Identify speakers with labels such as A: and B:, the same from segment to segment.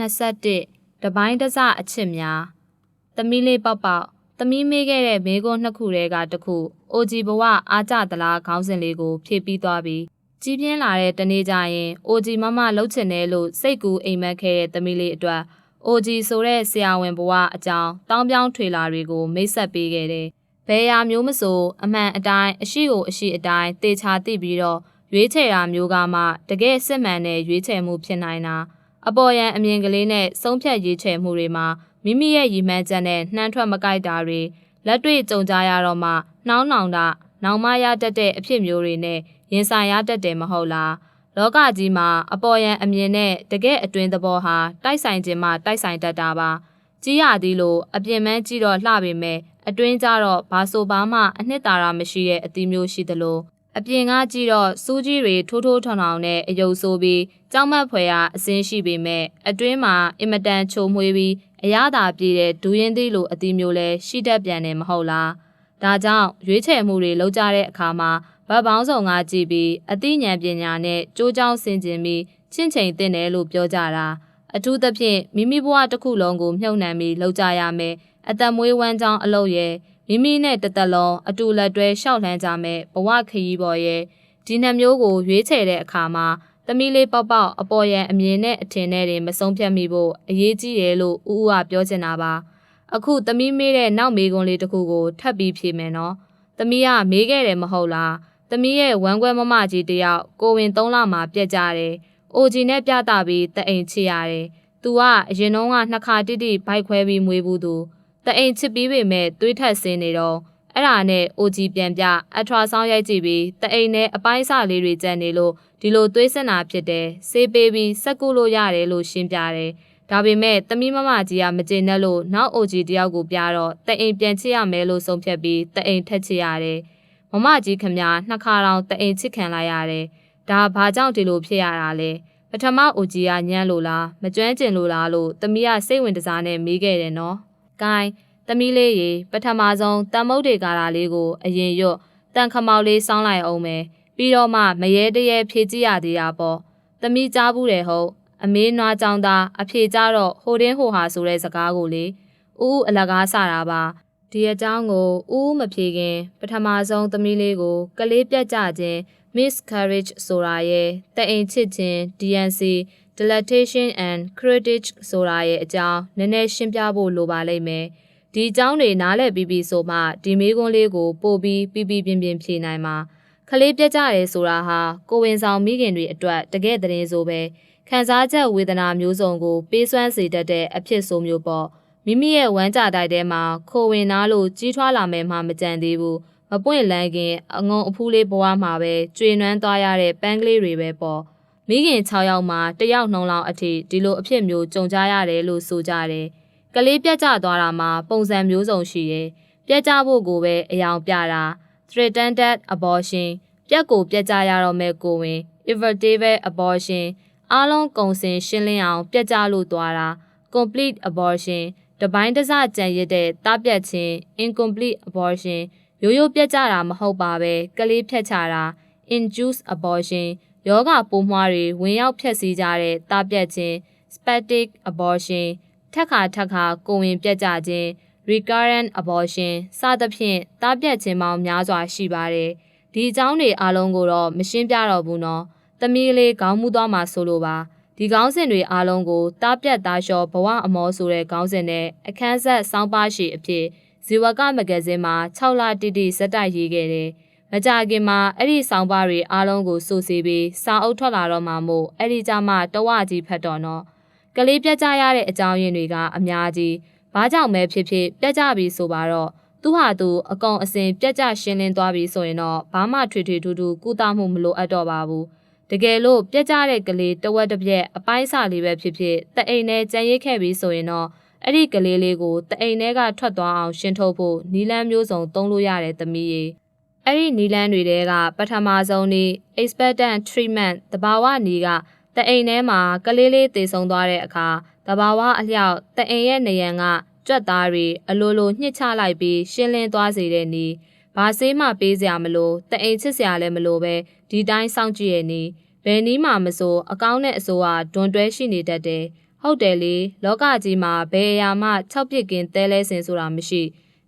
A: 21တပိုင်းတစအချစ်များသမီးလေးပေါက်ပေါက်သမီးမေးခဲ့တဲ့မေးခွန်းနှစ်ခုတည်းကတစ်ခုအိုဂျီဘဝအားကြသလားခေါင်းစဉ်လေးကို ဖြည့်ပြီးသွားပြီးကြီးပြင်းလာတဲ့တနေ့ကျရင်အိုဂျီမမလှုပ်ချင်တယ်လို့စိတ်ကူအိမ်မက်ခဲ့တဲ့သမီးလေးအတွက်အိုဂျီဆိုတဲ့ဆရာဝန်ဘဝအကြောင်းတောင်းပြောင်းထွေလာတွေကိုမိတ်ဆက်ပေးခဲ့တယ်။ဘယ်ရာမျိုးမဆိုအမှန်အတိုင်းအရှိကိုအရှိအတိုင်းတေချာသိပြီးတော့ရွေးချယ်တာမျိုးကမှတကယ်စစ်မှန်တဲ့ရွေးချယ်မှုဖြစ်နိုင်တာ အပေါ်ယံအမြင်ကလေးနဲ့ဆုံးဖြတ်ရွေးချယ်မှုတွေမှာမိမိရဲ့ရည်မှန်းချက်နဲ့နှမ်းထွက်မကိုက်တာတွေလက်တွေ့ကြုံကြရတော့မှနှောင်းနှောင်တာနောင်မရတတ်တဲ့အဖြစ်မျိုးတွေနဲ့ရင်ဆိုင်ရတတ်တယ်မဟုတ်လားလောကကြီးမှာအပေါ်ယံအမြင်နဲ့တကယ်အတွင်းသဘောဟာတိုက်ဆိုင်ခြင်းမှတိုက်ဆိုင်တတ်တာပါကြီးရသည်လို့အပြင်းမန်းကြည့်တော့လှပေမဲ့အတွင်းကြတော့ဘာဆိုဘာမှအနှစ်သာရမရှိတဲ့အသီးမျိုးရှိသလို အပြင်ကကြည့်တော့စူးကြီးတွေထိုးထိုးထောင်ထောင်နဲ့အယုံဆိုးပြီးကြောက်မက်ဖွယ်ရာအစင်းရှိပေမဲ့အတွင်းမှာအင်မတန်ချုံမွေးပြီးအရသာပြည့်တဲ့ဒူရင်သီးလိုအသီးမျိုးလဲရှိတတ်ပြန်တယ်မဟုတ်လားဒါကြောင့်ရွေးချယ်မှုတွေလုပ်ကြတဲ့အခါမှာဗတ်ပေါင်းဆောင်ကကြည့်ပြီးအသိဉာဏ်ပညာနဲ့ကြိုးကြောင်းဆင်ခြင်ပြီးချင့်ချိန်တင်တယ်လို့ပြောကြတာအထူးသဖြင့်မိမိဘဝတစ်ခုလုံးကိုမြုပ်နှံပြီးလုပ်ကြရမယ်အသက်မွေးဝမ်းကြောင်းအလုပ်ရဲ့ မိမိနဲ့တသက်လုံးအတူလက်တွဲရှောက်လှမ်းကြမယ်ဘဝခရီးပေါ်ရဲ့ဒီနှမျိုးကိုရွေးချယ်တဲ့အခါမှာသမီးလေးပေါက်ပေါက်အပေါ်ရန်အမြင်နဲ့အထင်နဲ့တွေမဆုံးဖြတ်မိဖို့အရေးကြီးတယ်လို့ဦးဦးကပြောချင်တာပါအခုသမီးမေးတဲ့နောက်မေးခွန်းလေးတစ်ခုကိုထပ်ပြီးဖြေမယ်နော်သမီးကမေးခဲ့တယ်မဟုတ်လားသမီးရဲ့ဝမ်းကွဲမမကြီးတယောက်ကိုဝင်၃လမှာပြက်ကြတယ်အိုဂျီနဲ့ပြတာပြီးတအိမ်ချရတယ်သူကအရင်တုန်းကနှစ်ခါတိတိဘိုက်ခွဲပြီးမွေးဘူးသူ တအိမ်ချစ်ပြီးပေမဲ့သွေးထက်ဆင်းနေတော့အဲ့ဒါနဲ့အိုဂျီပြန်ပြအထွာဆောင်ရိုက်ကြည့်ပြီးတအိမ်နဲ့အပိုင်းစလေးတွေကြံနေလို့ဒီလိုသွေးစင်တာဖြစ်တယ်ဆေးပေးပြီးစက်ကူလို့ရတယ်လို့ရှင်းပြတယ်ဒါပေမဲ့တမီးမမကြီးကမကျေနပ်လို့နောက်အိုဂျီတယောက်ကိုပြတော့တအိမ်ပြန်ချစ်ရမယ်လို့ဆုံးဖြတ်ပြီးတအိမ်ထက်ချစ်ရတယ်မမကြီးခမညာနှစ်ခါတောင်တအိမ်ချစ်ခံလိုက်ရတယ်ဒါဘာကြောင့်ဒီလိုဖြစ်ရတာလဲပထမအိုဂျီကညံ့လို့လားမကျွမ်းကျင်လို့လားလို့တမီးကစိတ်ဝင်စားနဲ့မေးခဲ့တယ်နော်။ ဂိုင်းသမီးလေးရေပထမဆုံးတန်မုတ်တွေကာတာလေးကိုအရင်ရွတ်တန်ခမောက်လေးစောင်းလိုက်အောင်မယ်ပြီးတော့မှမရဲတရဲဖြည့်ကြည့်ရသေးတာပေါ့သမီးကြားဘူးတယ်ဟုတ်အမေးနွားကြောင်သားအဖေကြတော့ဟိုတင်းဟိုဟာဆိုတဲ့စကားကိုလေဦးဦးအလကားဆတာပါဒီအကြောင်းကိုဦးဦးမဖြေခင် ပထမဆုံးသမီးလေးကိုကလေးပြတ်ကြခြင်း miscarriage ဆိုတာရဲ့တအိမ်ချစ်ခြင်း DNC dilatation and critic ဆိုတာရဲ့အကြောင်းနည်းနည်းရှင်းပြဖို့လိုပါလိမ့်မယ်ဒီအကြောင်းတွေနားလည်ပြီးပြီဆိုမှဒီမေးခွန်းလေးကိုပို့ပြီးပြပြပြင်းပြင်းဖြေနိုင်မှာခလေးပြက်ကြတယ်ဆိုတာဟာကိုဝင်ဆောင်မိခင်တွေအတွက်တကယ်သတင်းဆိုပဲခံစားချက်ဝေဒနာမျိုးစုံကိုပေးစွမ်းစေတတ်တဲ့အဖြစ်ဆိုမျိုးပေါ့မိမိရဲ့ဝမ်းကြတိုက်ထဲမှာခိုဝင်နာလို့ကြီးထွားလာမယ်မှမကြံသေးဘူးမပွင့်လန်းခင်အငုံအဖူးလေးဘဝမှာပဲကျွေနွမ်းသွားရတဲ့ပန်းကလေးတွေပဲပေါ့ မိခင်6ယောက်မှာတယောက်နှုံလောက်အထိဒီလိုအဖြစ်မျိုးကြုံကြရတယ်လို့ဆိုကြတယ်ကလေးပြတ်ကျသွားတာမှာပုံစံမျိုးစုံရှိတယ်ပြတ်ကျဖို့ကိုပဲအယောင်ပြတာ threatened abortion ပြက်ကိုပြက်ကြရတော့မဲ့ကိုဝင် irritable abortion အားလုံးကုံစင်ရှင်းလင်းအောင် ပြက်ကြလို့သွားတာ complete abortion တပိုင်းတစကြံရတဲ့တားပြက်ခြင်း incomplete abortion ရိုးရိုးပြက်ကြတာမဟုတ်ပါပဲကလေးဖြတ်ချတာ induced abortion ယောဂပိုးမွှားတွေဝင်ရောက်ဖြက်စီးကြတဲ့တားပြက်ခြင်း spastic abortion ထက်ခါထက်ခါကိုဝင်ပြက်ကြခြင်း recurrent abortion စသဖြင့်တားပြက်ခြင်းပေါင်းများစွာရှိပါတယ်။ဒီအကြောင်းတွေအားလုံးကိုတော့မရှင်းပြတော့ဘူးနော်။သမီးလေးခေါင်းမူသွားမှာဆိုလိုပါ။ဒီခေါင်းစဉ်တွေအားလုံးကိုတားပြတ်သားလျှော်ဘဝအမောဆိုတဲ့ခေါင်းစဉ်နဲ့အခန်းဆက်စောင်းပါရှိအဖြစ်ဇီဝကမဂဇင်းမှာ6လတိတိစက်တိုက်ရေးခဲ့တယ်။ မကြခင်မှာအဲ့ဒီစောင်းပါတွေအားလုံးကိုစိုးစီပြီးစာအုပ်ထွက်လာတော့မှမို့အဲ့ဒီကြမှာတဝကြီးဖတ်တော့နော်။ကလေးပြတ်ကြရတဲ့အကြောင်းရင်းတွေကအများကြီးဘာကြောင့်ပဲဖြစ်ဖြစ်ပြတ်ကြပြီဆိုပါတော့သူဟာသူအကောင်အစင်ပြက်ကြရှင်းလင်းသွားပြီဆိုရင်တော့ဘာမှထွေထွေထူးထူးကုသမှုမလိုအပ်တော့ပါဘူးတကယ်လို့ပြက်ကြတဲ့ကလေးတဝက်တစ်ပြက်အပိုင်းစာလေးပဲဖြစ်ဖြစ်တအိမ်နဲ့ကြံရိတ်ခဲ့ပြီးဆိုရင်တော့အဲ့ဒီကလေးလေးကိုတအိမ်ထဲကထွက်သွားအောင်ရှင်းထုတ်ဖို့နီလန်းမျိုးစုံသုံးလို့ရတယ်သမီးရေ အဲ့ဒီနီလန်းတွေတဲကပထမဆုံးနေ့ expectant treatment တဘာဝနီကတအိမ်ထဲမှာကလေးလေးသေဆုံးသွားတဲ့အခါတဘာဝအလျောက်တအိမ်ရဲ့နေရန်ကကြွက်သားတွေအလိုလိုညှစ်ချလိုက်ပြီးရှင်းလင်းသွားစေတဲ့နီးဘာဆေးမှပေးစရာမလိုတအိမ်ချစ်စရာလည်းမလိုပဲဒီတိုင်းစောင့်ကြည့်ရဲ့နီးဘယ်နီးမှမစိုးအကောင်းနဲ့အစိုးဟာဒွန်တွဲရှိနေတတ်တယ်ဟုတ်တယ်လေလောကကြီးမှာဘယ်အရာမှ၆ပြစ်ကင်းတဲလဲစင်ဆိုတာမရှိ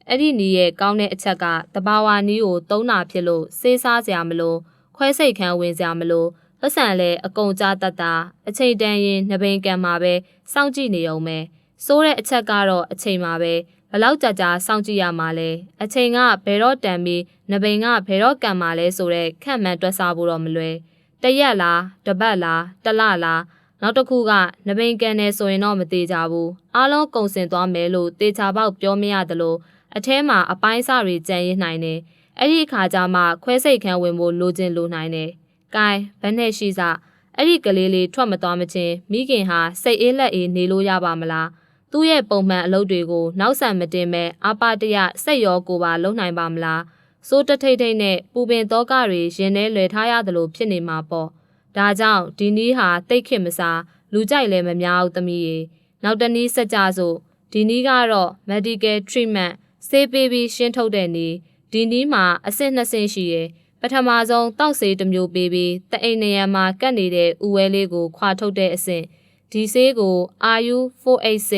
A: အဲ့ဒီနီးရဲ့ကောင်းတဲ့အချက်ကတဘာဝနီးကိုသုံးတာဖြစ်လို့စေးစားစရာမလိုခွဲစိတ်ခန်းဝင်စရာမလိုပတ်စံလဲအကုန်ကြတတ်တာအချိန်တန်ရင်နှပိန်ကံမှာပဲစောင့်ကြည့်နေအောင်ပဲစိုးတဲ့အချက်ကတော့အချိန်မှာပဲဘလောက်ကြာကြာစောင့်ကြည့်ရမှာလဲအချိန်ကဘယ်တော့တန်ပြီးနှပိန်ကဘယ်တော့ကံမှာလဲဆိုတော့ခန့်မှန်တွက်ဆဖို့တော့မလွယ်တရက်လားတပတ်လားတလလားနောက်တစ်ခုကနပိန်ကန်နေဆိုရင်တော့မသေးကြဘူးအားလုံးကုံစင်သွားမယ်လို့တေချာပေါက်ပြောမရသလို အထဲမှာအပိုင်းစာတွေကြံရည်နိုင်တယ်အဲ့ဒီအခါကျမှခွဲစိတ်ခန်းဝင်ဖို့လိုချင်လိုနိုင်တယ်။ကဲဘယ်နဲ့ရှိစားအဲ့ဒီကလေးလေးထွက်မသွားမချင်းမိခင်ဟာစိတ်အေးလက်အေးနေလို့ရပါမလား။သူ့ရဲ့ပုံမှန်အလုပ်တွေကိုနောက်ဆံမတင်မဲ့အပတရစိတ်ရောကိုပါလုံနိုင်ပါမလား။စိုးတထိတ်ထိတ်နဲ့ပူပင်တော့ကတွေရင်ထဲလွယ်ထားရတယ်လို့ဖြစ်နေမှာပေါ့။ဒါကြောင့်ဒီနီးဟာတိတ်ခစ်မစားလူကြိုက်လည်းမများဘူးသမီးရေ။နောက်တနည်းစကြစို့ဒီနီးကတော့ medical treatment ဆေးပေးပြီးရှင်းထုတ်တဲ့နီးဒီနီးမှာအဆင့်နှစ်ဆင့်ရှိရယ်ပထမဆုံးတောက်ဆေးတစ်မျိုးပေးပြီးတအိမ်နေရံမှာကတ်နေတဲ့ဥဝဲလေးကိုခွာထုတ်တဲ့အဆင့်ဒီဆေးကို RU486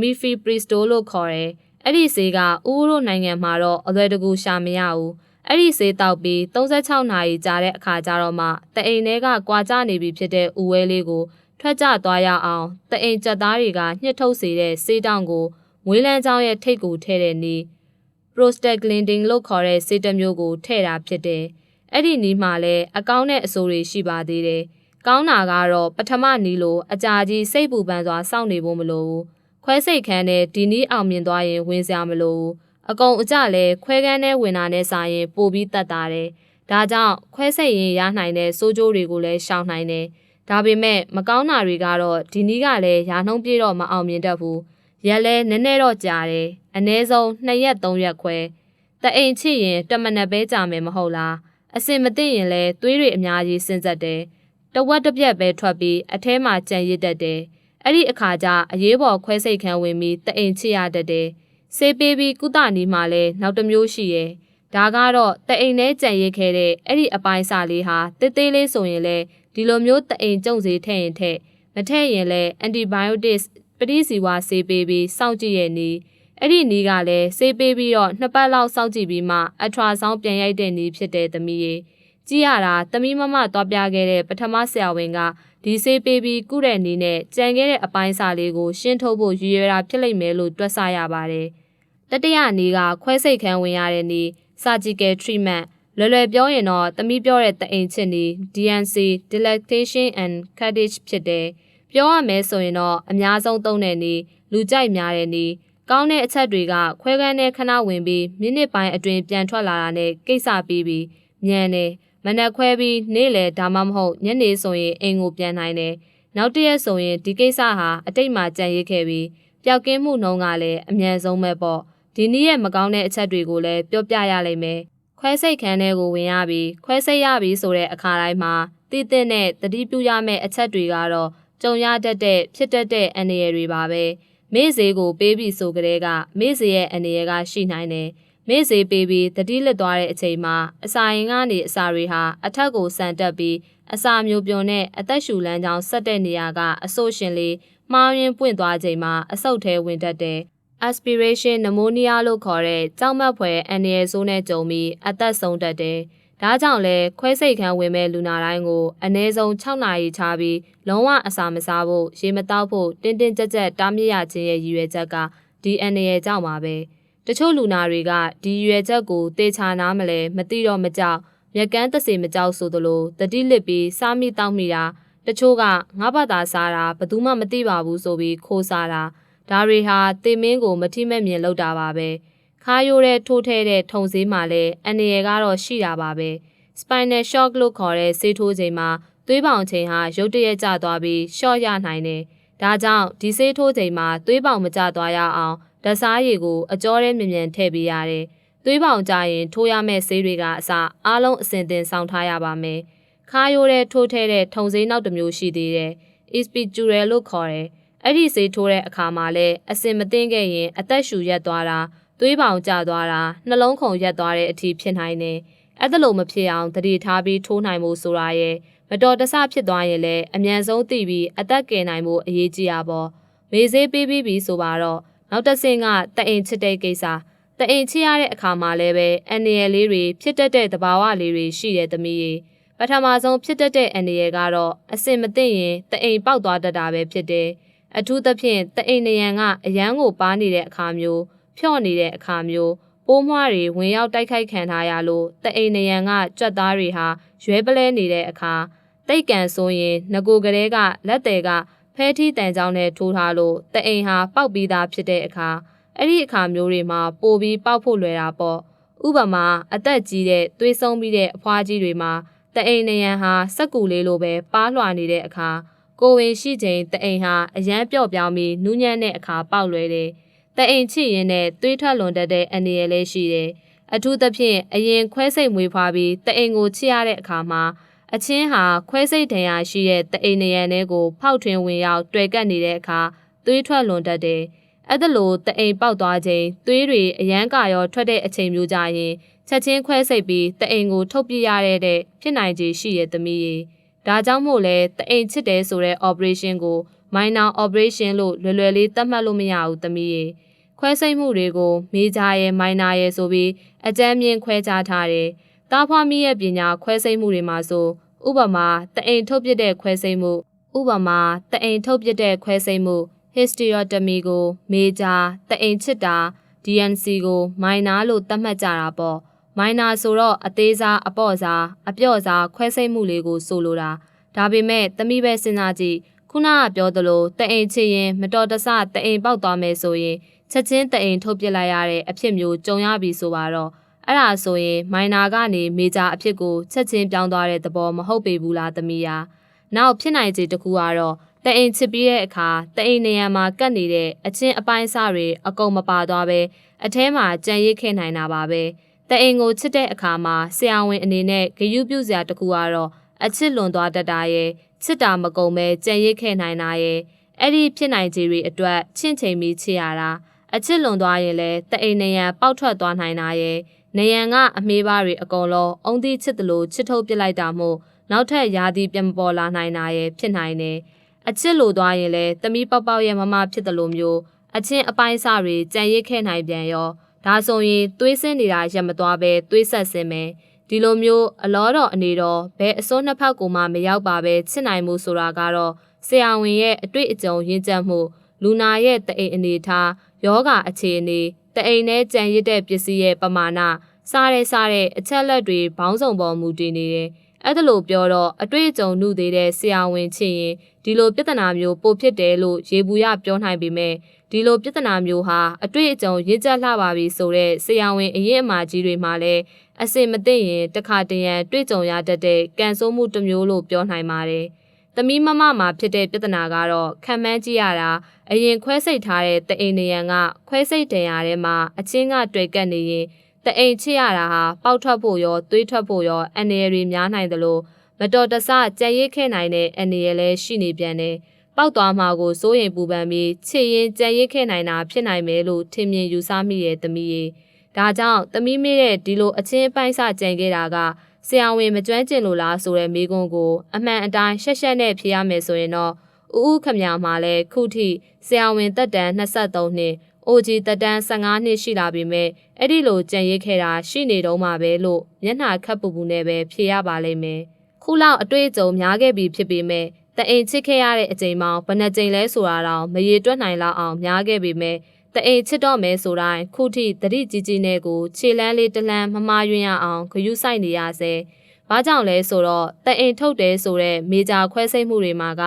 A: Mifepristol လို့ခေါ်တယ်အဲ့ဒီဆေးကဥရောနိုင်ငံမှာတော့အလွယ်တကူရှာမရဘူးအဲ့ဒီဆေးတောက်ပြီး36နာရီကြာတဲ့အခါကျတော့မှတအိမ်ထဲကကွာကျနေပြီဖြစ်တဲ့ဥဝဲလေးကိုထွက်ကြသွားရအောင်တအိမ်ကြက်သားတွေကညှစ်ထုတ်စေတဲ့ဆေးတောင်ကို မွေးလန်းချောင်းရဲ့ထိတ်ကိုထဲတဲ့နည်း prostaglandin လို့ခေါ်တဲ့ဆေးတစ်မျိုးကိုထည့်တာဖြစ်တယ်။အဲ့ဒီနီးမှာလည်းအကောင်းတဲ့အဆိုးတွေရှိပါသေးတယ်။ကောင်းတာကတော့ပထမနီးလိုအကြာကြီးစိတ်ပူပန်စွာစောင့်နေဖို့မလိုဘူး။ခွဲစိတ်ခန်းနဲ့ဒီနီးအောင်မြင်သွားရင်ဝင်စရာမလိုဘူး။အကုန်အကြလည်းခွဲကန်းနဲ့ဝင်တာနဲ့စာရင်ပိုပြီးတတ်တာတယ်။ဒါကြောင့်ခွဲစိတ်ရင်ရနိုင်တဲ့စိုးကျိုးတွေကိုလည်းရှောင်နိုင်တယ်။ဒါပေမဲ့မကောင်းတာတွေကတော့ဒီနီးကလည်းရာနှုံးပြေတော့မအောင်မြင်တတ်ဘူး။ ရက်လဲနည်းနည်းတော့ကြာတယ်အနည်းဆုံး2ရက်3ရက်ခွဲတအိမ်ချစ်ရင်တမနက်ပဲကြာမယ်မဟုတ်လားအစင်မသိရင်လဲသွေးတွေအများကြီးစင်ဆက်တယ်တဝက်တစ်ပြက်ပဲထွက်ပြီးအထဲမှာကြံရစ်တတ်တယ်အဲ့ဒီအခါကျအရေးပေါ်ခွဲစိတ်ခန်းဝင်ပြီးတအိမ်ချစ်ရတတ်တယ်ဆေးပေးပြီးကုသနီးမှလည်းနောက်တစ်မျိုးရှိရဲ့ဒါကတော့တအိမ်နဲ့ကြံရစ်ခဲ့တဲ့အဲ့ဒီအပိုင်းစာလေးဟာတေးသေးလေးဆိုရင်လဲဒီလိုမျိုးတအိမ်ကြုံစေထည့်ရင်ထည့်မထည့်ရင်လဲ antibiotics ပရိစီဝါဆေးပေးပြီးစောင့်ကြည့်ရဲ့နီးအဲ့ဒီနီးကလည်းဆေးပေးပြီးတော့နှစ်ပတ်လောက်စောင့်ကြည့်ပြီးမှအထွာဆောင်ပြန်ရိုက်တဲ့နီးဖြစ်တဲ့သမီးရေကြည့်ရတာသမီးမမသွားပြခဲ့တဲ့ပထမဆရာဝန်ကဒီဆေးပေးပြီးကုတဲ့နီးနဲ့ကြံခဲ့တဲ့အပိုင်းစာလေးကိုရှင်းထုတ်ဖို့ရည်ရွယ်တာဖြစ်လိမ့်မယ်လို့တွက်ဆရပါတယ်တတိယနီးကခွဲစိတ်ခန်းဝင်ရတဲ့နီး surgical treatment လွယ်လွယ်ပြောရင်တော့သမီးပြောတဲ့တအိမ်ချစ်နီး DNC dilatation and cartilage ဖြစ်တယ်။ ပြောရမယ်ဆိုရင်တော့အများဆုံးသုံးတဲ့နေ့လူကြိုက်များတဲ့နေ့ကောင်းတဲ့အချက်တွေကခွဲခန်းနဲ့ခဏဝင်ပြီးမိနစ်ပိုင်းအတွင်းပြန်ထွက်လာတာနဲ့ကိစ္စပြီးပြီးမြန်တယ်မနက်ခွဲပြီးနေ့လယ်ဒါမှမဟုတ်ညနေဆိုရင်အိမ်ကိုပြန်နိုင်တယ်နောက်တရက်ဆိုရင်ဒီကိစ္စဟာအတိတ်မှာကြံရစ်ခဲ့ပြီးပျောက်ကင်းမှုနှုန်းကလည်းအမြန်ဆုံးပဲပေါ့ဒီနေ့ရဲ့မကောင်းတဲ့အချက်တွေကိုလည်းပြောပြရလိမ့်မယ်ခွဲစိတ်ခန်းထဲကိုဝင်ရပြီးခွဲစိတ်ရပြီးဆိုတဲ့အခါတိုင်းမှာတည်တဲ့နဲ့တတိပြုရမယ့်အချက်တွေကတော့ ကြုံရတတ်တဲ့ဖြစ်တတ်တဲ့အန္တရာယ်တွေပါပဲမေ့စေးကိုပေးပြီးဆိုကြတဲ့ကမေ့စေးရဲ့အန္တရာယ်ကရှိနိုင်တယ်မေ့စေးပေးပြီးတတိလက်သွားတဲ့အချိန်မှာအစာရင်ကနေအစာတွေဟာအထက်ကိုဆန်တက်ပြီးအစာမျိုးပြုံနဲ့အသက်ရှူလမ်းကြောင်းဆက်တဲ့နေရာကအဆိုးရှင်လေးမှားယွင်းပွင့်သွားချိန်မှာအဆုတ်ထဲဝင်တတ်တယ် aspiration pneumonia လို့ခေါ်တဲ့ကြောက်မက်ဖွယ်အန္တရာယ်ဆိုးနဲ့ကြုံပြီးအသက်ဆုံးတတ်တယ်။ ဒါကြောင့်လဲခွဲစိတ်ခန်းဝင်မဲ့လူနာတိုင်းကိုအနည်းဆုံး6နာရီချပြီးလုံးဝအစာမစားဖို့ရေမတောက်ဖို့တင်းတင်းကြပ်ကြပ်တားမြစ်ရခြင်းရဲ့ရည်ရွယ်ချက်ကဒီအန္တရာယ်ကြောင့်ပါပဲတချို့လူနာတွေကဒီရည်ရွယ်ချက်ကိုတေချာနားမလဲမသိတော့မကြောက်မြက်ကန်းတစေမကြောက်ဆိုသလိုတတိလစ်ပြီးစားမိတောက်မိတာတချို့ကငါးဘာသာစားတာဘယ်သူမှမသိပါဘူးဆိုပြီးခိုးစားတာဒါတွေဟာတေမင်းကိုမထိမဲ့မြင်လောက်တာပါပဲ။ ခါရိုးတဲ့ထိုးထဲတဲ့ထုံစည်းမှာလည်းအန္တရာယ်ကတော့ရှိတာပါပဲ spinal shock လို့ခေါ်တဲ့ဆေးထိုးချိန်မှာသွေးပေါင်ချိန်ဟာရုတ်တရက်ကျသွားပြီးရှော့ရနိုင်တယ်ဒါကြောင့်ဒီဆေးထိုးချိန်မှာသွေးပေါင်မကျသွားရအောင်ဓာတ်စားရည်ကိုအကြောရဲမြင်မြန်ထည့်ပေးရတယ်သွေးပေါင်ကျရင်ထိုးရမယ့်ဆေးတွေကအစအားလုံးအစင်တင်ဆောင်ထားရပါမယ်ခါရိုးတဲ့ထိုးထဲတဲ့ထုံစည်းနောက်တစ်မျိုးရှိသေးတယ် espidural လို့ခေါ်တယ်အဲ့ဒီဆေးထိုးတဲ့အခါမှာလည်းအစင်မသိခဲ့ရင်အသက်ရှူရက်သွားတာ သွေးပေါင်ကျသွားတာနှလုံးခုန်ရက်သွားတဲ့အထိဖြစ်နိုင်တယ်။အဲ့ဒါလိုမဖြစ်အောင်တတိထားပြီးထိုးနိုင်ဖို့ဆိုတာရဲ့ပမတော်တဆဖြစ်သွားရင်လည်းအမြန်ဆုံးသိပြီးအသက်ကယ်နိုင်မှုအရေးကြီးတာပေါ့မေးစေးပေးပြီးပြီဆိုပါတော့နောက်တစ်ဆင့်ကတအိမ်ချစ်တဲ့ကိစ္စတအိမ်ချစ်ရတဲ့အခါမှာလည်းပဲအန်ရယ်လေးတွေဖြစ်တတ်တဲ့သဘာဝလေးတွေရှိတဲ့သမီးရေပထမဆုံးဖြစ်တတ်တဲ့အန်ရယ်ကတော့အစင်မသိရင်တအိမ်ပေါက်သွားတတ်တာပဲဖြစ်တယ်အထူးသဖြင့်တအိမ်နယံကအရန်ကိုပါနေတဲ့အခါမျိုး ဖြော့နေတဲ့အခါမျိုးပိုးမွှားတွေဝင်ရောက်တိုက်ခိုက်ခံထားရလို့တအိမ်နယံကကြွက်သားတွေဟာရွဲပလဲနေတဲ့အခါတိတ်ကန်ဆိုရင်ငကိုကလေးကလက်သေးကဖဲထီးတန်ကြောင်းနဲ့ထိုးထားလို့တအိမ်ဟာပေါက်ပြီးသားဖြစ်တဲ့အခါအဲ့ဒီအခါမျိုးတွေမှာပိုပြီးပေါက်ဖို့လွယ်တာပေါ့ဥပမာအသက်ကြီးတဲ့သွေးဆုံးပြီးတဲ့အဖွားကြီးတွေမှာတအိမ်နယံဟာစက်ကူလေးလိုပဲပါးလွှာနေတဲ့အခါကိုဝင်ရှိချိန်တအိမ်ဟာအရန်ပြော့ပြောင်းပြီးနူးညံ့တဲ့အခါပေါက်လွယ်တယ် တအိမ်ချစ်ရင်နဲ့သွေးထွက်လွန်တတ်တဲ့အနေရလည်းရှိတယ်အထူးသဖြင့်အရင်ခွဲစိတ်မွေးဖွားပြီးတအိမ်ကိုချစ်ရတဲ့အခါမှာအချင်းဟာခွဲစိတ်ဒဏ်ရာရှိတဲ့တအိမ်နရံတွေကိုဖောက်ထွင်းဝင်ရောက်တွေ့ကပ်နေတဲ့အခါသွေးထွက်လွန်တတ်တယ်။အဲ့ဒါလိုတအိမ်ပေါက်သွားချိန်သွေးတွေအရန်ကာရောထွက်တဲ့အချိန်မျိုးကြရင်ချက်ချင်းခွဲစိတ်ပြီးတအိမ်ကိုထုတ်ပြရတဲ့တဲ့ဖြစ်နိုင်ခြေရှိတဲ့သမီးရေ။ဒါကြောင့်မို့လဲတအိမ်ချစ်တယ်ဆိုတဲ့ operation ကို minor operation လို့လွယ်လွယ်လေးသတ်မှတ်လို့မရဘူးသမီးရေ။ ခွဲစိတ်မှုတွေကို မေဂျာရဲ့ minor ရဲ့ဆိုပြီးအကြမ်းမြင့်ခွဲခြားထားတယ်။တားဖွားမိရဲ့ပညာခွဲစိတ်မှုတွေမှာဆိုဥပမာတအိမ်ထုတ်ပြတဲ့ခွဲစိတ်မှုဥပမာတအိမ်ထုတ်ပြတဲ့ခွဲစိတ်မှု hysterectomy ကို major တအိမ်ချစ်တာ DNC ကို minor လို့သတ်မှတ်ကြတာပေါ့ minor ဆိုတော့အသေးစားအပေါ့စားအပြော့စားခွဲစိတ်မှုလေးကိုဆိုလိုတာဒါပေမဲ့သမီးပဲစဉ်းစားကြည့်ခုနကပြောသလိုတအိမ်ချစ်ရင်မတော်တဆတအိမ်ပေါက်သွားမယ်ဆိုရင် ချက်ချင်းတအိမ်ထုတ်ပြလိုက်ရတဲ့အဖြစ်မျိုးကြုံရပြီဆိုပါတော့အဲ့ဒါဆိုရင်မိုင်နာကနေမေဂျာအဖြစ်ကိုချက်ချင်းပြောင်းသွားတဲ့သဘောမဟုတ်ပေဘူးလားသမီးယာနောက်ဖြစ်နိုင်ခြေတစ်ခုကတော့တအိမ်ချစ်ပြီးတဲ့အခါတအိမ်နေရာမှာကတ်နေတဲ့အချင်းအပိုင်းစားတွေအကုန်မပါသွားပဲအထဲမှာကြံရိတ်ခဲ့နိုင်တာပါပဲတအိမ်ကိုချစ်တဲ့အခါမှာဆရာဝန်အနေနဲ့ဂယုပြုစရာတစ်ခုကတော့အချစ်လွန်သွားတတ်တာရဲ့ချစ်တာမကုန်ပဲကြံရိတ်ခဲ့နိုင်တာရဲ့အဲ့ဒီဖြစ်နိုင်ခြေတွေအတွက်ချင့်ချိန်ပြီးချစ်ရတာ အချစ်လွန်သွားရင်လည်းတအိမ်နေရန်ပေါက်ထွက်သွားနိုင်တာရဲ့နေရန်ကအမေးပါးတွေအကုန်လုံးအုံသီးချစ်တယ်လို့ချစ်ထုတ်ပစ်လိုက်တာမို့နောက်ထပ်ယာတီပြန်ပေါ်လာနိုင်တာရဲ့ဖြစ်နိုင်တယ်အချစ်လိုသွားရင်လည်းတမီးပေါက်ပေါက်ရဲ့မမဖြစ်တယ်လို့မျိုးအချင်းအပိုင်းစားတွေကြံရစ်ခဲ့နိုင်ပြန်ရောဒါဆိုရင်သွေးစင်းနေတာရက်မသွားပဲသွေးဆက်စင်းမယ်ဒီလိုမျိုးအလောတော်အနေတော်ဘယ်အစိုးနှစ်ဖက်ကိုမှမရောက်ပါပဲချစ်နိုင်မှုဆိုတာကတော့ဆရာဝန်ရဲ့အတွေ့အကြုံရင့်ကျက်မှု လူနာရဲ့တအိမ်အနေထားယောဂအခြေအနေတအိမ်နဲ့ကြံရစ်တဲ့ပစ္စည်းရဲ့ပမာဏစားတဲ့စားတဲ့အချက်လက်တွေဘောင်းဆောင်ပေါ်မူတည်နေတယ်။အဲ့ဒါလို့ပြောတော့အတွေ့အကြုံနှုသေးတဲ့ဆရာဝန်ချင်းရင်ဒီလိုပြဿနာမျိုးပိုဖြစ်တယ်လို့ရေဘူးရပြောနိုင်ပေမဲ့ဒီလိုပြဿနာမျိုးဟာအတွေ့အကြုံရင့်ကျက်လှပါပြီဆိုတဲ့ဆရာဝန်အရေးအမာကြီးတွေမှာလည်းအစင်မသိရင်တခါတရံတွေ့ကြုံရတတ်တဲ့ကံဆိုးမှုတစ်မျိုးလို့ပြောနိုင်ပါတယ်။ သမီးမမမှာဖြစ်တဲ့ပြဿနာကတော့ခံမှန်းကြည့်ရတာအရင်ခွဲစိတ်ထားတဲ့တအိမ်နေရန်ကခွဲစိတ်တင်ရတဲ့မှာအချင်းကတွေ့ကပ်နေရင်တအိမ်ချစ်ရတာဟာပေါက်ထွက်ဖို့ရောသွေးထွက်ဖို့ရောအန္တရာယ်တွေများနိုင်တယ်လို့မတော်တဆကြံရိတ်ခဲ့နိုင်တဲ့အန္တရာယ်လည်းရှိနေပြန်တယ်။ပေါက်သွားမှာကိုစိုးရင်ပူပန်ပြီးချစ်ရင်ကြံရိတ်ခဲ့နိုင်တာဖြစ်နိုင်မယ်လို့ထင်မြင်ယူဆမိရဲ့သမီးရေ။ဒါကြောင့်သမီးမေးတဲ့ဒီလိုအချင်းပိုင်းစကြံခဲ့တာက ဆရာဝန်မကျွမ်းကျင်လို့လားဆိုတဲ့မိကုန်းကိုအမှန်အတိုင်းရှက်ရှက်နဲ့ဖြေရမယ်ဆိုရင်တော့ဦးဦးခမညာမှာလည်းခုထိဆရာဝန်တက်တန်း23နှစ်အိုဂျီတက်တန်း15နှစ်ရှိလာပြီမဲ့အဲ့ဒီလိုကြံရိတ်ခဲ့တာရှိနေတော့မှပဲလို့မျက်နှာခက်ပူပူနဲ့ပဲဖြေရပါလိမ့်မယ်ခုလောက်အတွေ့အကြုံများခဲ့ပြီဖြစ်ပေမဲ့တအိမ်ချစ်ခဲ့ရတဲ့အချိန်မှဘယ်နှကြိမ်လဲဆိုတာတော့မရေတွက်နိုင်လောက်အောင်များခဲ့ပေမဲ့ တအိမ်ချစ်တော့မယ်ဆိုတိုင်းခုထိတတိကြီးကြီးနဲ့ကိုခြေလန်းလေးတလန်းမမာယွင်းရအောင်ဂယုစိုက်နေရစေ။ဘာကြောင့်လဲဆိုတော့တအိမ်ထုတ်တယ်ဆိုတဲ့မေဂျာခွဲစိတ်မှုတွေမှာက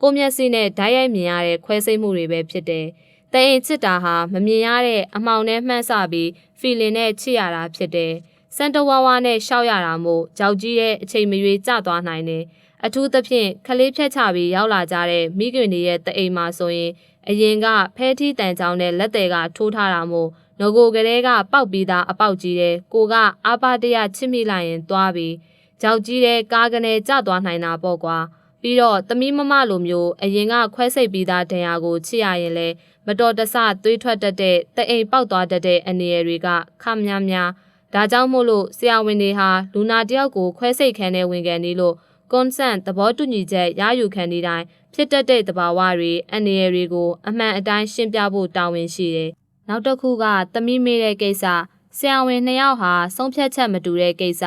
A: ကိုမျက်စိနဲ့ဓာတ်ရိုက်မြင်ရတဲ့ခွဲစိတ်မှုတွေပဲဖြစ်တယ်။တအိမ်ချစ်တာဟာမမြင်ရတဲ့အမောင်နဲ့မှန်းဆပြီး feeling နဲ့ချစ်ရတာဖြစ်တယ်။စန်တဝါဝါနဲ့ရှောက်ရတာမို့ကြောက်ကြီးတဲ့အချိန်မရွေးကျသွားနိုင်တယ်။အထူးသဖြင့်ခလေးဖြတ်ချပြီးရောက်လာကြတဲ့မိခင်တွေရဲ့တအိမ်မှာဆိုရင် အရင်ကဖဲထီးတန်ချောင်းနဲ့လက်တွေကထိုးထားတာမို့ငကိုကလေးကပောက်ပြီးသားအပေါက်ကြီးတဲ့ကိုကအာပါတရချစ်မိလိုက်ရင်သွားပြီးကြောက်ကြီးတဲ့ကားကနေကျသွားနိုင်တာပေါ့ကွာပြီးတော့သမီးမမလိုမျိုးအရင်ကခွဲစိတ်ပြီးသားဒဏ်ရာကိုချစ်ရရင်လဲမတော်တဆသွေးထွက်တတ်တဲ့တအိမ်ပေါက်သွားတတ်တဲ့အနေရတွေကခမများများဒါကြောင့်မို့လို့ဆရာဝန်တွေဟာလူနာတယောက်ကိုခွဲစိတ်ခန်းထဲဝင်ကန်နေလို့ consent သဘောတူညီချက်ရယူခံနေတိုင်း ဖြစ်တတ်တဲ့သဘာဝတွေအန္တရာယ်တွေကိုအမှန်အတိုင်းရှင်းပြဖို့တာဝန်ရှိတယ်။နောက်တစ်ခုကသမီးမေးတဲ့ကိစ္စဆရာဝန်နှစ်ယောက်ဟာဆုံးဖြတ်ချက်မတူတဲ့ကိစ္စ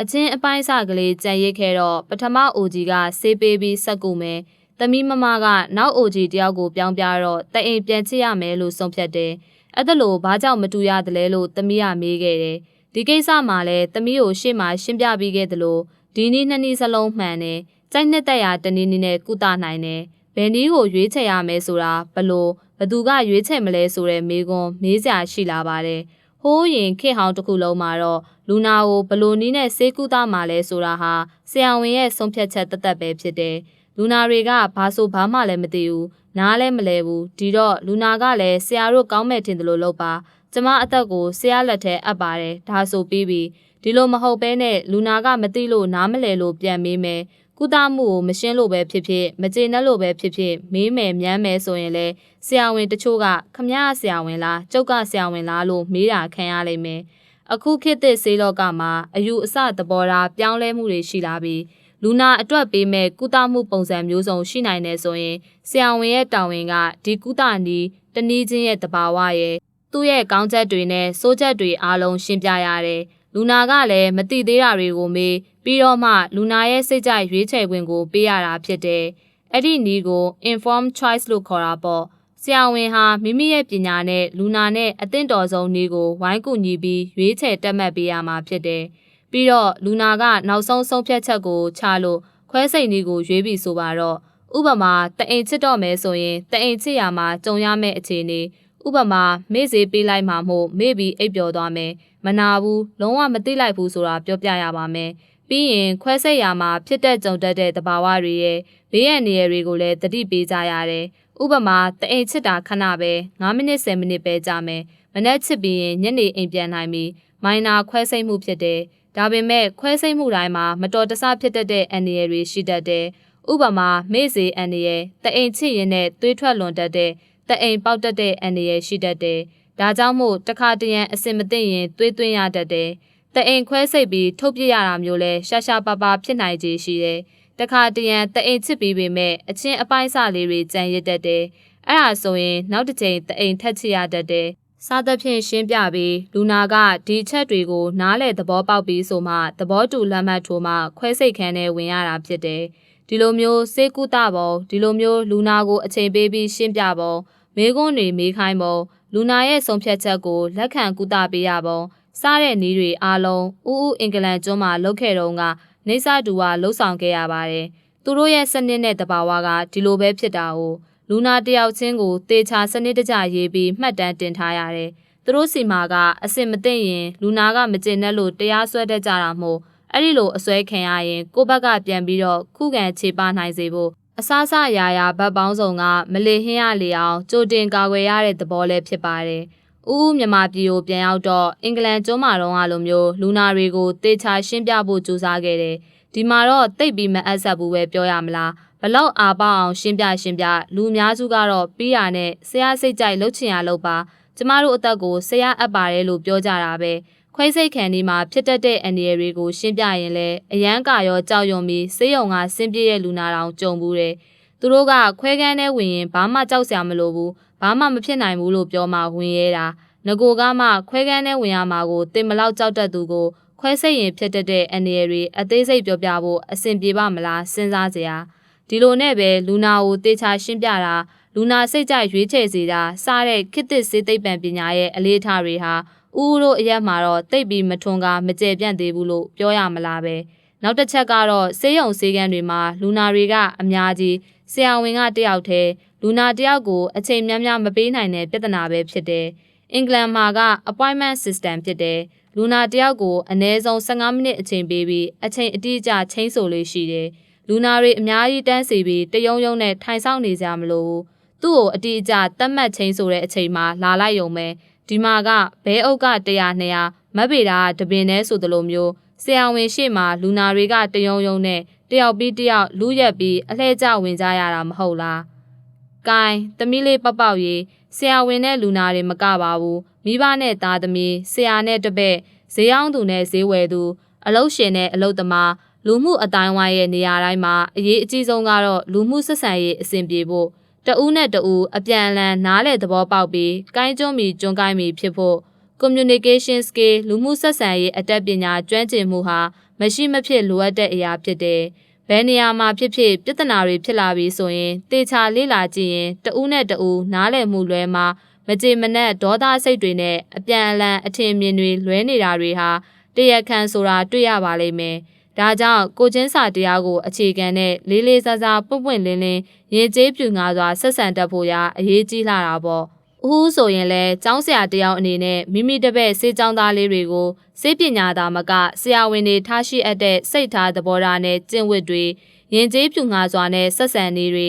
A: အချင်းအပိုင်းစကလေးကြံရစ်ခဲ့တော့ပထမအိုကြီးကဆေးပေးပြီးဆက်ကူမယ်။သမီးမမကနောက်အိုကြီးတယောက်ကိုပြောင်းပြတော့တအိမ်ပြန်ချစ်ရမယ်လို့ဆုံးဖြတ်တယ်။အဲ့ဒါလို့ဘာကြောင့်မတူရတယ်လဲလို့သမီးကမေးခဲ့တယ်။ဒီကိစ္စမှာလည်းသမီးကိုရှေ့မှာရှင်းပြပြီးခဲ့သလို ဒီနေ့နှစ်နည်းစလုံးမှန်တယ်။ကြိုက်နှစ်သက်ရာတနည်းနည်းနဲ့ကုသနိုင်တယ်။ဘယ်နည်းကိုရွေးချယ်ရမယ်ဆိုတာဘလို့ဘသူကရွေးချယ်မလဲဆိုတဲ့မေးခွန်းမေးစရာရှိလာပါတယ်။ဟိုးရင်ခေတ်ဟောင်းတစ်ခုလုံးမှာတော့လူနာကိုဘလို့နည်းနဲ့စေကုသမှာလဲဆိုတာဟာဆရာဝန်ရဲ့ဆုံးဖြတ်ချက်တသက်ပဲဖြစ်တယ်။လူနာတွေကဘာဆိုဘာမှလည်းမသိဘူး။နားလည်းမလဲဘူး။ဒီတော့လူနာကလည်းဆရာတို့ကောင်းမဲ့ထင်တယ်လို့လုပ်ပါ။ကျမအသက်ကိုဆရာလက်ထဲအပ်ပါတယ်။ဒါဆိုပြီးပြီ။ ဒီလိုမဟုတ်ဘဲနဲ့လူနာကမသိလို့နားမလဲလို့ပြန်မေးမယ်။ကုသမှုကိုမရှင်းလို့ပဲဖြစ်ဖြစ်မကျေနပ်လို့ပဲဖြစ်ဖြစ်မေးမယ်မြန်းမယ်ဆိုရင်လေဆရာဝန်တချို့ကခမရဆရာဝန်လားကျုပ်ကဆရာဝန်လားလို့မေးတာခံရလိမ့်မယ်အခုခေတ်သစ်ဆေးလောကမှာအယူအဆသဘောထားပြောင်းလဲမှုတွေရှိလာပြီးလူနာအတွက်ပေးမဲ့ကုသမှုပုံစံမျိုးစုံရှိနိုင်တယ်ဆိုရင်ဆရာဝန်ရဲ့တာဝန်ကဒီကုသနည်းတနည်းချင်းရဲ့တဘာဝရဲ့သူ့ရဲ့ကောင်းချက်တွေနဲ့ဆိုးချက်တွေအားလုံးရှင်းပြရတယ် လူနာကလည်းမသိသေးတာတွေကိုမေးပြီးတော့မှလူနာရဲ့စိတ်ကြိုက်ရွေးချယ်ခွင့်ကိုပေးရတာဖြစ်တယ်။အဲ့ဒီနည်းကို informed choice လို့ခေါ်တာပေါ့။ဆရာဝန်ဟာမိမိရဲ့ပညာနဲ့လူနာနဲ့အသင့်တော်ဆုံးနည်းကိုဝိုင်းကူညီပြီးရွေးချယ်တက်မှတ်ပေးရမှာဖြစ်တယ်။ပြီးတော့လူနာကနောက်ဆုံးဆုံးဖြတ်ချက်ကိုချလို့ခွဲစိတ်နည်းကိုရွေးပြီးဆိုပါတော့ဥပမာတအိမ်ချစ်တော့မယ်ဆိုရင်တအိမ်ချစ်ရမှာကြုံရမယ့်အခြေအနေ ဥပမာမေ့စေးပေးလိုက်မှမို့မေ့ပြီးအိပ်ပျော်သွားမယ်မနာဘူးလုံးဝမသိလိုက်ဘူးဆိုတာပြောပြရပါမယ်ပြီးရင်ခွဲစိတ်ရမှာဖြစ်တဲ့ကြုံတတ်တဲ့သဘာဝတွေရဲ့ဘေးရန်နေရတွေကိုလည်းတတိပေးကြရတယ်ဥပမာတအိမ်ချစ်တာခဏပဲ9မိနစ်10မိနစ်ပဲကြာမယ်မနေ့ချစ်ပြီးရင်ညနေအိမ်ပြန်နိုင်ပြီးမိုင်နာခွဲစိတ်မှုဖြစ်တယ်ဒါပေမဲ့ခွဲစိတ်မှုတိုင်းမှာမတော်တဆဖြစ်တတ်တဲ့အန္တရာယ်တွေရှိတတ်တယ်ဥပမာမေ့စေအန္တရာယ်တအိမ်ချစ်ရင်နဲ့သွေးထွက်လွန်တတ်တဲ့ တအိမ်ပေါက်တတ်တဲ့အန္တရာယ်ရှိတတ်တယ်ဒါကြောင့်မို့တခါတရံအစင်မသိရင်သွေးသွင်းရတတ်တယ်တအိမ်ခွဲစိတ်ပြီးထုတ်ပြရတာမျိုးလဲရှာရှာပါပါဖြစ်နိုင်ခြေရှိတယ်တခါတရံတအိမ်ချစ်ပြီးပေမဲ့အချင်းအပိုင်းစလေးတွေကြံရစ်တတ်တယ်အဲ့ဒါဆိုရင်နောက်တစ်ချိန်တအိမ်ထက်ချရတတ်တယ်စားသဖြင့်ရှင်းပြပြီးလူနာကဒီချက်တွေကိုနားလေသဘောပေါက်ပြီးဆိုမှသဘောတူလက်မှတ်ထိုးမှခွဲစိတ်ခန်းထဲဝင်ရတာဖြစ်တယ်ဒီလိုမျိုးစေကုသပုံဒီလိုမျိုးလူနာကိုအချိန်ပေးပြီးရှင်းပြပုံ မေးခွန်းတွေမေးခိုင်းပုံလူနာရဲ့ဆုံးဖြတ်ချက်ကိုလက်ခံကုသပေးရပုံစားတဲ့နည်းတွေအားလုံးဥဥအင်္ဂလန်ကျွန်းမှာလုပ်ခဲ့တော့ကနေဆတူကလှုပ်ဆောင်ခဲ့ရပါတယ်သူတို့ရဲ့စနစ်နဲ့တဘာဝကဒီလိုပဲဖြစ်တာ哦လူနာတယောက်ချင်းကိုတေချာစနစ်တကျရေးပြီးမှတ်တမ်းတင်ထားရတယ်သူတို့စီမာကအစင်မသိရင်လူနာကမကျင်တဲ့လို့တရားစွဲတတ်ကြတာမို့အဲ့ဒီလိုအစွဲခံရရင်ကိုဘက်ကပြန်ပြီးတော့ခုခံခြေပနိုင်စေဖို့ အစားအစာရာရာဘတ်ပေါင်းစုံကမလေဟင်းရလေအောင်ကြိုတင်ကာကွယ်ရတဲ့သဘောလည်းဖြစ်ပါတယ်။ဦးဦးမြန်မာပြည်ကိုပြန်ရောက်တော့အင်္ဂလန်ကျွန်းမာတော့အလိုမျိုးလူနာတွေကိုတေချာရှင်းပြဖို့ကြိုးစားခဲ့တယ်။ဒီမှာတော့တိတ်ပြီးမအပ်ဆက်ဘူးပဲပြောရမလား။ဘလောက်အားပေါအောင်ရှင်းပြရှင်းပြလူအများစုကတော့ပြီးရနဲ့ဆရာစိတ်ကြိုက်လှုပ်ချင်ရလှုပ်ပါကျမတို့အသက်ကိုဆရာအပ်ပါတယ်လို့ပြောကြတာပဲ။ ခွဲစိတ်ခံဒီမှာဖြစ်တတ်တဲ့အန္တရာယ်တွေကိုရှင်းပြရင်လည်းအရန်ကာရောကြောက်ရွံ့ပြီးစေးရုံကဆင်းပြေးတဲ့လူနာတောင်ကြုံဘူးတယ်။သူတို့ကခွဲကန်းထဲဝင်ရင်ဘာမှကြောက်စရာမလိုဘူး။ဘာမှမဖြစ်နိုင်ဘူးလို့ပြောမှဝင်ရဲတာ။ငကိုကမှခွဲကန်းထဲဝင်ရမှာကိုတင်မလောက်ကြောက်တတ်သူကိုခွဲစိတ်ရင်ဖြစ်တတ်တဲ့အန္တရာယ်တွေအသေးစိတ်ပြောပြဖို့အဆင်ပြေပါမလားစဉ်းစားစရာ။ဒီလိုနဲ့ပဲလူနာကိုတေချာရှင်းပြတာလူနာစိတ်ကြရွေးချယ်စေတာစားတဲ့ခေတ်သစ်စေသိပ္ပံပညာရဲ့အလေးထားတွေဟာ ဦးဦးတို့အရက်မှာတော့တိတ်ပြီးမထွန်းကားမကျေပြန့်သေးဘူးလို့ပြောရမလားပဲနောက်တစ်ချက်ကတော့ဆေးရုံဆေးကန်းတွေမှာလူနာတွေကအများကြီးဆရာဝန်ကတယောက်တည်းလူနာတယောက်ကိုအချိန်များများမပေးနိုင်တဲ့ပြဿနာပဲဖြစ်တယ်အင်္ဂလန်မှာက appointment system ဖြစ်တယ်လူနာတယောက်ကိုအနည်းဆုံး15မိနစ်အချိန်ပေးပြီးအချိန်အတိအကျချိန်ဆိုလေးရှိတယ်လူနာတွေအများကြီးတန်းစီပြီးတယုံယုံနဲ့ထိုင်ဆောင်နေကြမလို့သူ့ကိုအတိအကျသတ်မှတ်ချိန်ဆိုတဲ့အချိန်မှာလာလိုက်ရုံပဲ ဒီမှာကဘဲအုပ်က100 200မက်ပေတာတပင်နဲ့ဆိုသလိုမျိုးဆရာဝန်ရှေ့မှာလူနာတွေကတယုံယုံနဲ့တယောက်ပြီးတယောက်လူရက်ပြီးအလှဲ့ကျဝင်ကြရတာမဟုတ်လား။ကိုင်းသမီးလေးပပောက်ရေးဆရာဝန်နဲ့လူနာတွေမကပါဘူးမိဘနဲ့သားသမီးဆရာနဲ့တပည့်ဈေးအောင်သူနဲ့ဈေးဝယ်သူအလုတ်ရှင်နဲ့အလုတ်သမားလူမှုအတိုင်းဝိုင်းရဲ့နေရာတိုင်းမှာအရေးအကြီးဆုံးကတော့လူမှုဆက်ဆံရေးအဆင်ပြေဖို့ တဦးနဲ့တဦးအပြန်အလှန်နားလည်သဘောပေါက်ပြီးကိုင်းကျွန်းမီကျွန်းကိုင်းမီဖြစ်ဖို့ communication skill လူမှုဆက်ဆံရေးအတတ်ပညာကျွမ်းကျင်မှုဟာမရှိမဖြစ်လိုအပ်တဲ့အရာဖြစ်တယ်။ဘယ်နေရာမှာဖြစ်ဖြစ်ပြဿနာတွေဖြစ်လာပြီးဆိုရင်တေချာလေ့လာကြည့်ရင်တဦးနဲ့တဦးနားလည်မှုလွဲမှာမကြေမနက်ဒေါသစိတ်တွေနဲ့အပြန်အလှန်အထင်မြင်တွေလွဲနေတာတွေဟာတရခန်ဆိုတာတွေ့ရပါလိမ့်မယ်။ ဒါကြောင့်ကိုချင်းစာတရားကိုအခြေခံတဲ့လေးလေးစားစားပွင့်ပွင့်လင်းလင်းရင်ကျေးပြူငါစွာဆက်ဆံတတ်ဖို့ရာအရေးကြီးလာတာပေါ့။ဦးဟူးဆိုရင်လည်းကျောင်းဆရာတယောက်အနေနဲ့မိမိတပည့်စေးကျောင်းသားလေးတွေကိုစေးပညာသားမကဆရာဝန်တွေထားရှိအပ်တဲ့စိတ်ထားသဘောထားနဲ့ကျင့်ဝတ်တွေရင်ကျေးပြူငါစွာနဲ့ဆက်ဆံနေတွေ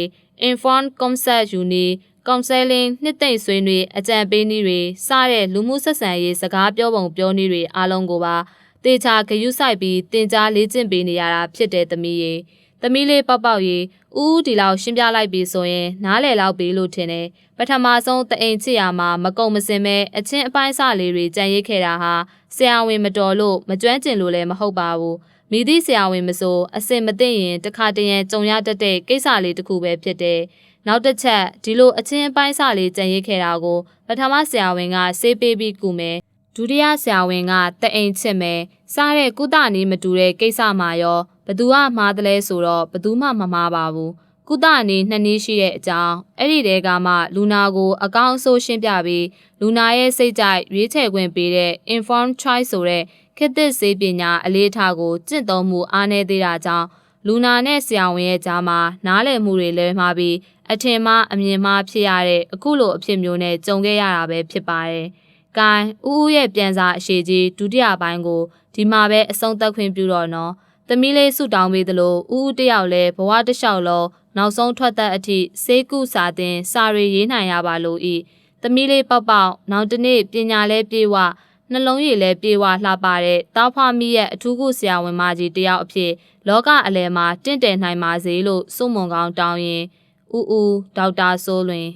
A: informed concept ယူနေ counseling နှစ်သိမ့်ဆွေးနွေးအကြံပေးနည်းတွေစတဲ့လူမှုဆက်ဆံရေးစကားပြောပုံပြောနည်းတွေအားလုံးကိုပါ တေချာဂရုစိုက်ပြီးတင် जा လေ့ကျင့်ပေးနေရတာဖြစ်တဲ့သမီးရေသမီးလေးပေါက်ပေါက်ရေဦးဦးဒီလောက်ရှင်းပြလိုက်ပြီဆိုရင် နားလည်လောက်ပြီလို့ထင်တယ်ပထမဆုံးတအိမ်ချစ်ရမှာမကုံမစင်ပဲအချင်းအပိုင်းစလေးတွေကြံရိတ်ခဲ့တာဟာဆရာဝန်မတော်လို့မကျွမ်းကျင်လို့လည်းမဟုတ်ပါဘူးမိသည့်ဆရာဝန်မဆိုအစင်မသိရင်တခါတရံကြုံရတတ်တဲ့ကိစ္စလေးတစ်ခုပဲဖြစ်တယ်နောက်တစ်ချက်ဒီလိုအချင်းအပိုင်းစလေးကြံရိတ်ခဲ့တာကိုပထမဆရာဝန်ကဆေးပေးပြီးကူမယ် ဒုတိယဆရာဝန်ကတအိမ်ချစ်မယ်စားတဲ့ကုသနည်းမတူတဲ့ကိစ္စမှာရောဘသူကမှားတယ်လဲဆိုတော့ဘသူမှမမှားပါဘူးကုသနည်းနှစ်နည်းရှိတဲ့အကြောင်းအဲ့ဒီတဲကမှလူနာကိုအကောင်းအဆိုးရှင်းပြပြီးလူနာရဲ့စိတ်ကြိုက်ရွေးချယ်ခွင့်ပေးတဲ့ informed choice ဆိုတဲ့ခေတ်သစ်စေပညာအလေးထားကိုကျင့်သုံးမှုအားနည်းသေးတာကြောင့်လူနာနဲ့ဆရာဝန်ရဲ့ကြားမှာနားလည်မှုတွေလဲမှားပြီးအထင်မှားအမြင်မှားဖြစ်ရတဲ့အခုလိုအဖြစ်မျိုးနဲ့ကြုံခဲ့ရတာပဲဖြစ်ပါတယ်။ ကိုင်းဦးဦးရဲ့ပြန်စာအရှိကြီးဒုတိယပိုင်းကိုဒီမှာပဲအဆုံးသတ်ခွင့်ပြုတော့နော်။သမီးလေးဆုတောင်းပေးသလိုဦးဦးတယောက်လည်းဘဝတစ်လျှောက်လုံးနောက်ဆုံးထွက်သက်အထိစေကုစာတင်စာရီရေးနိုင်ရပါလို့ဤသမီးလေးပေါက်ပေါက်နောက်တနေ့ပညာလဲပြေဝနှလုံးရည်လဲပြေဝလှပတဲ့တောက်ဖွားမိရဲ့အထူးကုဆရာဝန်မကြီးတယောက်အဖြစ်လောကအလယ်မှာတင့်တယ်နိုင်ပါစေလို့စုမွန်ကောင်းတောင်းရင်ဦးဦးဒေါက်တာစိုးလွင်